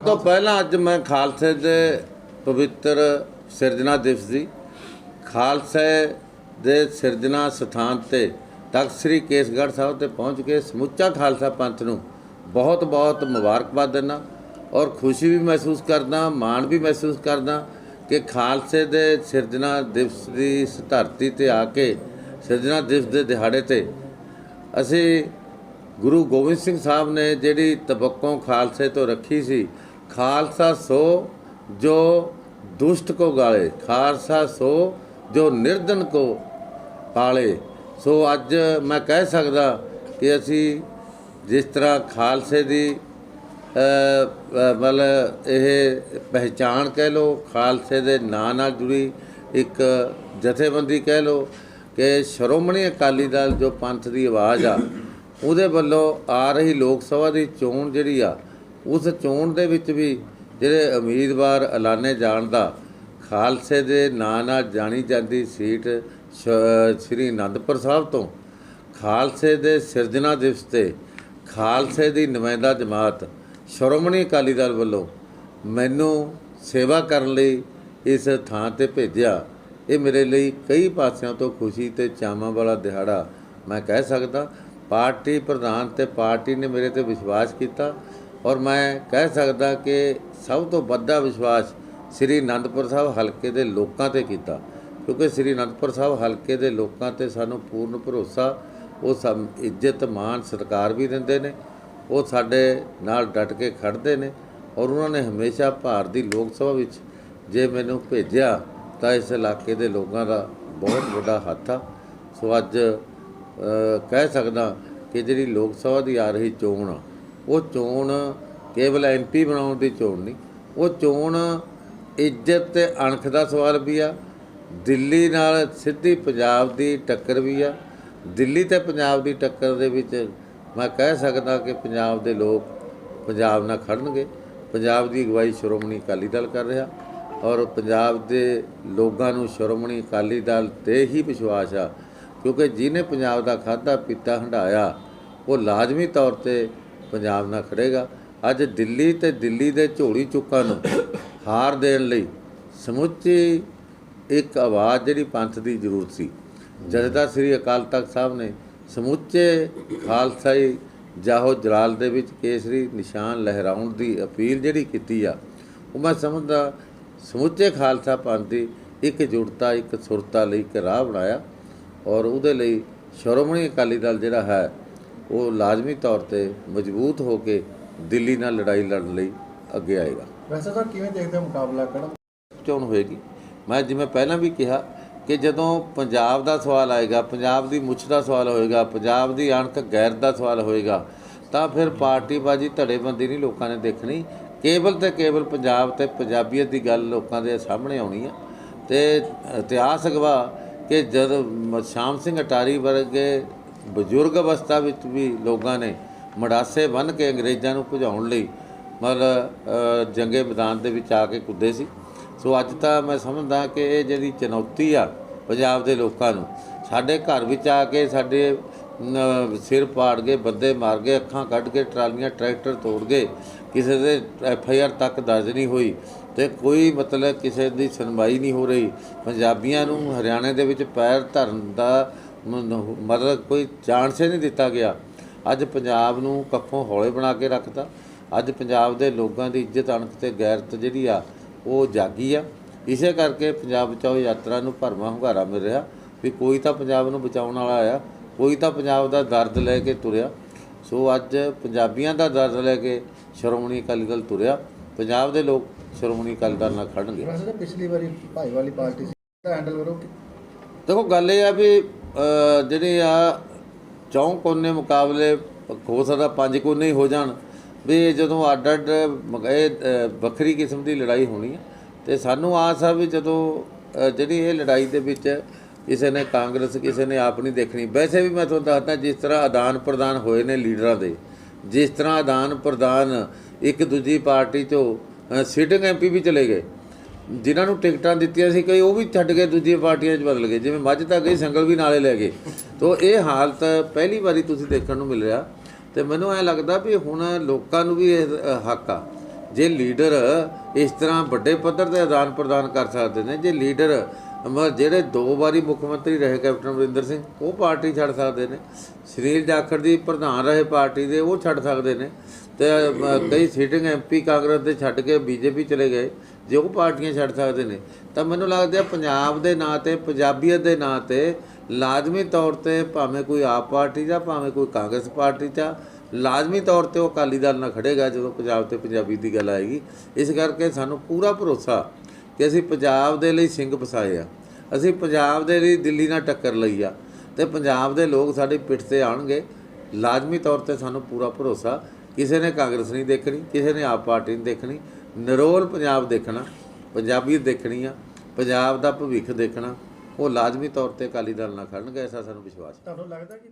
ਤੋਂ ਪਹਿਲਾਂ ਅੱਜ ਮੈਂ ਖਾਲਸੇ ਦੇ ਪਵਿੱਤਰ ਸਿਰਜਣਾ ਦਿਵਸ ਦੀ ਖਾਲਸੇ ਦੇ ਸਿਰਜਣਾ ਸਥਾਨ ਤੇ ਤਖਤ ਸ੍ਰੀ ਕੇਸਗੜ੍ਹ ਸਾਹਿਬ ਤੇ ਪਹੁੰਚ ਕੇ ਸਮੁੱਚਾ ਖਾਲਸਾ ਪੰਥ ਨੂੰ ਬਹੁਤ ਬਹੁਤ ਮੁਬਾਰਕਬਾਦ ਦਿੰਦਾ ਔਰ ਖੁਸ਼ੀ ਵੀ ਮਹਿਸੂਸ ਕਰਦਾ, ਮਾਣ ਵੀ ਮਹਿਸੂਸ ਕਰਦਾ ਕਿ ਖਾਲਸੇ ਦੇ ਸਿਰਜਣਾ ਦਿਵਸ ਦੀ ਇਸ ਧਰਤੀ ਤੇ ਆ ਕੇ ਸਿਰਜਣਾ ਦਿਵਸ ਦੇ ਦਿਹਾੜੇ ਤੇ ਅਸੀਂ ਗੁਰੂ ਗੋਬਿੰਦ ਸਿੰਘ ਸਾਹਿਬ ਨੇ ਜਿਹੜੀ ਤਬੱਕੋਂ ਖਾਲਸੇ ਤੋਂ ਰੱਖੀ ਸੀ ਖਾਲਸਾ ਸੋ ਜੋ ਦੁਸ਼ਟ ਕੋ ਗਾਲੇ, ਖਾਲਸਾ ਸੋ ਜੋ ਨਿਰਧਨ ਕੋ ਪਾਲੇ। ਸੋ ਅੱਜ ਮੈਂ ਕਹਿ ਸਕਦਾ ਕਿ ਅਸੀਂ ਜਿਸ ਤਰ੍ਹਾਂ ਖਾਲਸੇ ਦੀ ਮਤਲਬ ਇਹ ਪਹਿਚਾਣ ਕਹਿ ਲੋ ਖਾਲਸੇ ਦੇ ਨਾਂ ਨਾਲ ਜੁੜੀ ਇੱਕ ਜਥੇਬੰਦੀ ਕਹਿ ਲੋ ਕਿ ਸ਼੍ਰੋਮਣੀ ਅਕਾਲੀ ਦਲ ਜੋ ਪੰਥ ਦੀ ਆਵਾਜ਼ ਆ, ਉਹਦੇ ਵੱਲੋਂ ਆ ਰਹੀ ਲੋਕ ਸਭਾ ਦੀ ਚੋਣ ਜਿਹੜੀ ਆ ਉਸ ਚੋਣ ਦੇ ਵਿੱਚ ਵੀ ਜਿਹੜੇ ਉਮੀਦਵਾਰ ਐਲਾਨੇ ਜਾਣ ਦਾ ਖਾਲਸੇ ਦੇ ਨਾਂ ਨਾਲ ਜਾਣੀ ਜਾਂਦੀ ਸੀਟ ਸ੍ਰੀ ਅਨੰਦਪੁਰ ਸਾਹਿਬ ਤੋਂ ਖਾਲਸੇ ਦੇ ਸਿਰਜਣਾ ਦਿਵਸ ਤੇ ਖਾਲਸੇ ਦੀ ਨੁਮਾਇੰਦਾ ਜਮਾਤ ਸ਼੍ਰੋਮਣੀ ਅਕਾਲੀ ਦਲ ਵੱਲੋਂ ਮੈਨੂੰ ਸੇਵਾ ਕਰਨ ਲਈ ਇਸ ਥਾਂ ਤੇ ਭੇਜਿਆ। ਇਹ ਮੇਰੇ ਲਈ ਕਈ ਪਾਸਿਆਂ ਤੋਂ ਖੁਸ਼ੀ ਤੇ ਚਾਵਾਂ ਵਾਲਾ ਦਿਹਾੜਾ ਮੈਂ ਕਹਿ ਸਕਦਾ। ਪਾਰਟੀ ਪ੍ਰਧਾਨ ਤੇ ਪਾਰਟੀ ਨੇ ਮੇਰੇ ਤੇ ਵਿਸ਼ਵਾਸ ਕੀਤਾ। ਔਰ ਮੈਂ ਕਹਿ ਸਕਦਾ ਕਿ ਸਭ ਤੋਂ ਵੱਡਾ ਵਿਸ਼ਵਾਸ ਸ੍ਰੀ ਅਨੰਦਪੁਰ ਸਾਹਿਬ ਹਲਕੇ ਦੇ ਲੋਕਾਂ ਤੇ ਕੀਤਾ। ਕਿਉਂਕਿ ਸ੍ਰੀ ਅਨੰਦਪੁਰ ਸਾਹਿਬ ਹਲਕੇ ਦੇ ਲੋਕਾਂ ਤੇ ਸਾਨੂੰ ਪੂਰਨ ਭਰੋਸਾ, ਉਹ ਸਭ ਇੱਜ਼ਤ, ਮਾਣ, ਸਤਿਕਾਰ ਵੀ ਦਿੰਦੇ ਨੇ। ਉਹ ਸਾਡੇ ਨਾਲ ਡਟ ਕੇ ਖੜਦੇ ਨੇ ਔਰ ਉਹਨਾਂ ਨੇ ਹਮੇਸ਼ਾ ਭਾਰਤ ਦੀ ਲੋਕ ਸਭਾ ਵਿੱਚ ਜੇ ਮੈਨੂੰ ਭੇਜਿਆ ਤਾਂ ਇਸ ਇਲਾਕੇ ਦੇ ਲੋਕਾਂ ਦਾ ਬਹੁਤ ਵੱਡਾ ਹੱਥ ਆ। ਸੋ ਅੱਜ ਕਹਿ ਸਕਦਾ ਕਿ ਜਿਹੜੀ ਲੋਕ ਸਭਾ ਦੀ ਆ ਰਹੀ ਚੋਣ ਆ ਉਹ ਚੋਣ ਕੇਵਲ ਐਮਪੀ ਬਣਾਉਣ ਦੀ ਚੋਣ ਨਹੀਂ। ਉਹ ਚੋਣ ਇੱਜ਼ਤ ਤੇ ਅਣਖ ਦਾ ਸਵਾਲ ਵੀ ਆ। ਦਿੱਲੀ ਨਾਲ ਸਿੱਧੀ ਪੰਜਾਬ ਦੀ ਟੱਕਰ ਵੀ ਆ। ਦਿੱਲੀ ਤੇ ਪੰਜਾਬ ਦੀ ਟੱਕਰ ਦੇ ਵਿੱਚ ਮੈਂ ਕਹਿ ਸਕਦਾ ਕਿ ਪੰਜਾਬ ਦੇ ਲੋਕ ਪੰਜਾਬ ਨਾਲ ਖੜਨਗੇ। ਪੰਜਾਬ ਦੀ ਅਗਵਾਈ ਸ਼੍ਰੋਮਣੀ ਅਕਾਲੀ ਦਲ ਕਰ ਰਿਹਾ ਔਰ ਪੰਜਾਬ ਦੇ ਲੋਕਾਂ ਨੂੰ ਸ਼੍ਰੋਮਣੀ ਅਕਾਲੀ ਦਲ ਤੇ ਹੀ ਵਿਸ਼ਵਾਸ ਆ। ਕਿਉਂਕਿ ਜਿਹਨੇ ਪੰਜਾਬ ਦਾ ਖਾਦਾ ਪੀਤਾ ਹੰਡਾਇਆ ਉਹ ਲਾਜ਼ਮੀ ਤੌਰ ਤੇ ਪੰਜਾਬ ਨਾਲ ਖੜੇਗਾ। ਅੱਜ ਦਿੱਲੀ ਤੇ ਦਿੱਲੀ ਦੇ ਝੋਲੀ ਚੁੱਕਾਂ ਨੂੰ ਹਾਰ ਦੇਣ ਲਈ ਸਮੁੱਚੀ ਇੱਕ ਆਵਾਜ਼ ਜਿਹੜੀ ਪੰਥ ਦੀ ਜ਼ਰੂਰਤ ਸੀ। ਜਥੇਦਾਰ ਸ੍ਰੀ ਅਕਾਲ ਤਖਤ ਸਾਹਿਬ ਨੇ ਸਮੁੱਚੇ ਖਾਲਸਾਈ ਜਾਹੋ ਜਲਾਲ ਦੇ ਵਿੱਚ ਕੇਸਰੀ ਨਿਸ਼ਾਨ ਲਹਿਰਾਉਣ ਦੀ ਅਪੀਲ ਜਿਹੜੀ ਕੀਤੀ ਆ, ਉਹ ਮੈਂ ਸਮਝਦਾ ਸਮੁੱਚੇ ਖਾਲਸਾ ਪੰਥ ਦੀ ਇੱਕ ਜੁੜਤਾ, ਇੱਕ ਸੁਰਤਾ ਲਈ ਇੱਕ ਰਾਹ ਬਣਾਇਆ ਔਰ ਉਹਦੇ ਲਈ ਸ਼੍ਰੋਮਣੀ ਅਕਾਲੀ ਦਲ ਜਿਹੜਾ ਹੈ ਉਹ ਲਾਜ਼ਮੀ ਤੌਰ ਤੇ ਮਜ਼ਬੂਤ ਹੋ ਕੇ ਦਿੱਲੀ ਨਾਲ ਲੜਾਈ ਲੜਨ ਲਈ ਅੱਗੇ ਆਏਗਾ। ਵੈਸੇ ਤਾਂ ਕਿਵੇਂ ਦੇਖਦੇ ਹੋ ਮੁਕਾਬਲਾ ਕਿਹੜਾ ਚੋਣ ਹੋਏਗੀ। ਮੈਂ ਜਿਵੇਂ ਪਹਿਲਾਂ ਵੀ ਕਿਹਾ ਕਿ ਜਦੋਂ ਪੰਜਾਬ ਦਾ ਸਵਾਲ ਆਏਗਾ ਪੰਜਾਬ ਦੀ ਮੁੱਛ ਦਾ ਸਵਾਲ ਹੋਏਗਾ ਪੰਜਾਬ ਦੀ ਅਣਖ ਗੈਰ ਦਾ ਸਵਾਲ ਹੋਏਗਾ ਤਾਂ ਫਿਰ ਪਾਰਟੀਬਾਜੀ ਧੜੇਬੰਦੀ ਨਹੀਂ ਲੋਕਾਂ ਨੇ ਦੇਖਣੀ। ਕੇਵਲ ਤੇ ਕੇਵਲ ਪੰਜਾਬ ਤੇ ਪੰਜਾਬੀਅਤ ਦੀ ਗੱਲ ਲੋਕਾਂ ਦੇ ਸਾਹਮਣੇ ਆਉਣੀ ਆ। ਤੇ ਇਤਿਹਾਸ ਅਗਵਾ ਕਿ ਜਦ ਸ਼ਾਮ ਸਿੰਘ ਅਟਾਰੀ ਵਰਗੇ ਬਜ਼ੁਰਗ ਅਵਸਥਾ ਵਿੱਚ ਵੀ ਲੋਕਾਂ ਨੇ ਮੜਾਸੇ ਬੰਨ੍ਹ ਕੇ ਅੰਗਰੇਜ਼ਾਂ ਨੂੰ ਭਜਾਉਣ ਲਈ ਮਤਲਬ ਜੰਗੇ ਮੈਦਾਨ ਦੇ ਵਿੱਚ ਆ ਕੇ ਕੁੱਦੇ ਸੀ। ਸੋ ਅੱਜ ਤਾਂ ਮੈਂ ਸਮਝਦਾ ਕਿ ਇਹ ਜਿਹੜੀ ਚੁਣੌਤੀ ਆ ਪੰਜਾਬ ਦੇ ਲੋਕਾਂ ਨੂੰ, ਸਾਡੇ ਘਰ ਵਿੱਚ ਆ ਕੇ ਸਾਡੇ ਸਿਰ ਪਾੜ ਗਏ, ਬੰਦੇ ਮਾਰ ਗਏ, ਅੱਖਾਂ ਕੱਢ ਕੇ ਟਰਾਲੀਆਂ, ਟਰੈਕਟਰ ਤੋੜ ਗਏ, ਕਿਸੇ ਦੇ ਐਫ ਆਈ ਆਰ ਤੱਕ ਦਰਜ ਨਹੀਂ ਹੋਈ ਤੇ ਕੋਈ ਮਤਲਬ ਕਿਸੇ ਦੀ ਸੁਣਵਾਈ ਨਹੀਂ ਹੋ ਰਹੀ। ਪੰਜਾਬੀਆਂ ਨੂੰ ਹਰਿਆਣੇ ਦੇ ਵਿੱਚ ਪੈਰ ਧਰਨ ਦਾ ਮਤਲਬ ਕੋਈ ਚਾਂਸ ਹੀ ਨਹੀਂ ਦਿੱਤਾ ਗਿਆ। ਅੱਜ ਪੰਜਾਬ ਨੂੰ ਕੱਖੋਂ ਹੌਲੇ ਬਣਾ ਕੇ ਰੱਖਤਾ। ਅੱਜ ਪੰਜਾਬ ਦੇ ਲੋਕਾਂ ਦੀ ਇੱਜ਼ਤ ਅਣਖ ਤੇ ਗੈਰਤ ਜਿਹੜੀ ਆ ਉਹ ਜਾਗੀ ਆ। ਇਸੇ ਕਰਕੇ ਪੰਜਾਬ ਬਚਾਓ ਯਾਤਰਾ ਨੂੰ ਭਰਵਾਂ ਹੁੰਗਾਰਾ ਮਿਲ ਰਿਹਾ ਵੀ ਕੋਈ ਤਾਂ ਪੰਜਾਬ ਨੂੰ ਬਚਾਉਣ ਵਾਲਾ ਆਇਆ ਕੋਈ ਤਾਂ ਪੰਜਾਬ ਦਾ ਦਰਦ ਲੈ ਕੇ ਤੁਰਿਆ। ਸੋ ਅੱਜ ਪੰਜਾਬੀਆਂ ਦਾ ਦਰਦ ਲੈ ਕੇ ਸ਼੍ਰੋਮਣੀ ਅਕਾਲੀ ਦਲ ਤੁਰਿਆ। ਪੰਜਾਬ ਦੇ ਲੋਕ ਸ਼੍ਰੋਮਣੀ ਅਕਾਲੀ ਦਲ ਨਾਲ ਖੜਨਗੇ। ਪਿਛਲੀ ਵਾਰੀ ਭਾਈ ਵਾਲੀ ਪਾਰਟੀ ਸੀ ਹੈਂਡਲ ਕਰੋ ਦੇਖੋ ਗੱਲ ਇਹ ਆ ਵੀ ਜਿਹੜੇ ਆ ਚੌਂ ਕੋਨੇ ਮੁਕਾਬਲੇ ਹੋ ਸਕਦਾ ਪੰਜ ਕੋਨੇ ਹੀ ਹੋ ਜਾਣ, ਵੀ ਇਹ ਜਦੋਂ ਅੱਡ ਅੱਡ ਮ- ਇਹ ਵੱਖਰੀ ਕਿਸਮ ਦੀ ਲੜਾਈ ਹੋਣੀ ਹੈ ਤੇ ਸਾਨੂੰ ਆਸ ਆ ਵੀ ਜਦੋਂ ਜਿਹੜੀ ਇਹ ਲੜਾਈ ਦੇ ਵਿੱਚ ਕਿਸੇ ਨੇ ਕਾਂਗਰਸ, ਕਿਸੇ ਨੇ ਆਪ ਨਹੀਂ ਦੇਖਣੀ, ਵੈਸੇ ਵੀ ਮੈਂ ਤੁਹਾਨੂੰ ਦੱਸਦਾ ਜਿਸ ਤਰ੍ਹਾਂ ਆਦਾਨ ਪ੍ਰਦਾਨ ਹੋਏ ਨੇ ਲੀਡਰਾਂ ਦੇ, ਜਿਸ ਤਰ੍ਹਾਂ ਆਦਾਨ ਪ੍ਰਦਾਨ ਇੱਕ ਦੂਜੀ ਪਾਰਟੀ ਚੋਂ ਸਿਟਿੰਗ ਐਮਪੀ ਵੀ ਚਲੇ ਗਏ ਜਿਨ੍ਹਾਂ ਨੂੰ ਟਿਕਟਾਂ ਦਿੱਤੀਆਂ ਸੀ ਕਈ ਉਹ ਵੀ ਛੱਡ ਕੇ ਦੂਜੀਆਂ ਪਾਰਟੀਆਂ 'ਚ ਬਦਲ ਗਏ। ਜਿਵੇਂ ਮੱਝ ਤਾਂ ਗਈ, ਸੰਗਲ ਵੀ ਨਾਲੇ ਲੈ ਗਏ। ਤੋਂ ਇਹ ਹਾਲਤ ਪਹਿਲੀ ਵਾਰੀ ਤੁਸੀਂ ਦੇਖਣ ਨੂੰ ਮਿਲ ਰਿਹਾ ਤੇ ਮੈਨੂੰ ਐ ਲੱਗਦਾ ਵੀ ਹੁਣ ਲੋਕਾਂ ਨੂੰ ਵੀ ਇਹ ਹੱਕ ਆ। ਜੇ ਲੀਡਰ ਇਸ ਤਰ੍ਹਾਂ ਵੱਡੇ ਪੱਧਰ ਤੇ ਆਦਾਨ ਪ੍ਰਦਾਨ ਕਰ ਸਕਦੇ ਨੇ, ਜੇ ਲੀਡਰ ਮ- ਜਿਹੜੇ ਦੋ ਵਾਰੀ ਮੁੱਖ ਮੰਤਰੀ ਰਹੇ, ਕੈਪਟਨ ਅਮਰਿੰਦਰ ਸਿੰਘ, ਉਹ ਪਾਰਟੀ ਛੱਡ ਸਕਦੇ ਨੇ। ਸੁਨੀਲ ਜਾਖੜ ਜੀ ਪ੍ਰਧਾਨ ਰਹੇ ਪਾਰਟੀ ਦੇ, ਉਹ ਛੱਡ ਸਕਦੇ ਨੇ। ਤੇ ਕਈ ਸੀਟਿੰਗ ਐਮਪੀ ਕਾਂਗਰਸ ਦੇ ਛੱਡ ਕੇ ਬੀਜੇਪੀ ਚਲੇ ਗਏ। ਜੇ ਉਹ ਪਾਰਟੀਆਂ ਛੱਡ ਸਕਦੇ ਨੇ, ਤਾਂ ਮੈਨੂੰ ਲੱਗਦਾ ਪੰਜਾਬ ਦੇ ਨਾਂ ਤੇ, ਪੰਜਾਬੀਅਤ ਦੇ ਨਾਂ ਤੇ ਲਾਜ਼ਮੀ ਤੌਰ ਤੇ ਭਾਵੇਂ ਕੋਈ ਆਪ ਪਾਰਟੀ ਦਾ ਭਾਵੇਂ ਕੋਈ ਕਾਂਗਰਸ ਪਾਰਟੀ ਦਾ ਲਾਜ਼ਮੀ ਤੌਰ ਤੇ ਉਹ ਅਕਾਲੀ ਦਲ ਨਾਲ ਖੜੇਗਾ ਜਦੋਂ ਪੰਜਾਬ ਤੇ ਪੰਜਾਬੀ ਦੀ ਗੱਲ ਆਏਗੀ। ਇਸ ਕਰਕੇ ਸਾਨੂੰ ਪੂਰਾ ਭਰੋਸਾ ਕਿ ਅਸੀਂ ਪੰਜਾਬ ਦੇ ਲਈ ਸਿੰਘ ਫਸਾਏ ਆ। ਅਸੀਂ ਪੰਜਾਬ ਦੇ ਲਈ ਦਿੱਲੀ ਨਾਲ ਟੱਕਰ ਲਈ ਆ ਤੇ ਪੰਜਾਬ ਦੇ ਲੋਕ ਸਾਡੀ ਪਿੱਠ ਤੇ ਆਣਗੇ ਲਾਜ਼ਮੀ ਤੌਰ ਤੇ ਸਾਨੂੰ ਪੂਰਾ ਭਰੋਸਾ। ਕਿਸੇ ਨੇ ਕਾਂਗਰਸ ਨਹੀਂ ਦੇਖਣੀ, ਕਿਸੇ ਨੇ ਆਪ ਪਾਰਟੀ ਨਹੀਂ ਦੇਖਣੀ। ਨਿਰੋਲ ਪੰਜਾਬ ਦੇਖਣਾ ਪੰਜਾਬੀਅਤ ਦੇਖਣੀ ਆ, ਪੰਜਾਬ ਦਾ ਭਵਿੱਖ ਦੇਖਣਾ, ਉਹ ਲਾਜ਼ਮੀ ਤੌਰ ਤੇ ਅਕਾਲੀ ਦਲ ਨਾਲ ਖੜਨਗੇ, ਐਸਾ ਸਾਨੂੰ ਵਿਸ਼ਵਾਸ ਹੈ। ਤੁਹਾਨੂੰ ਲੱਗਦਾ ਕਿ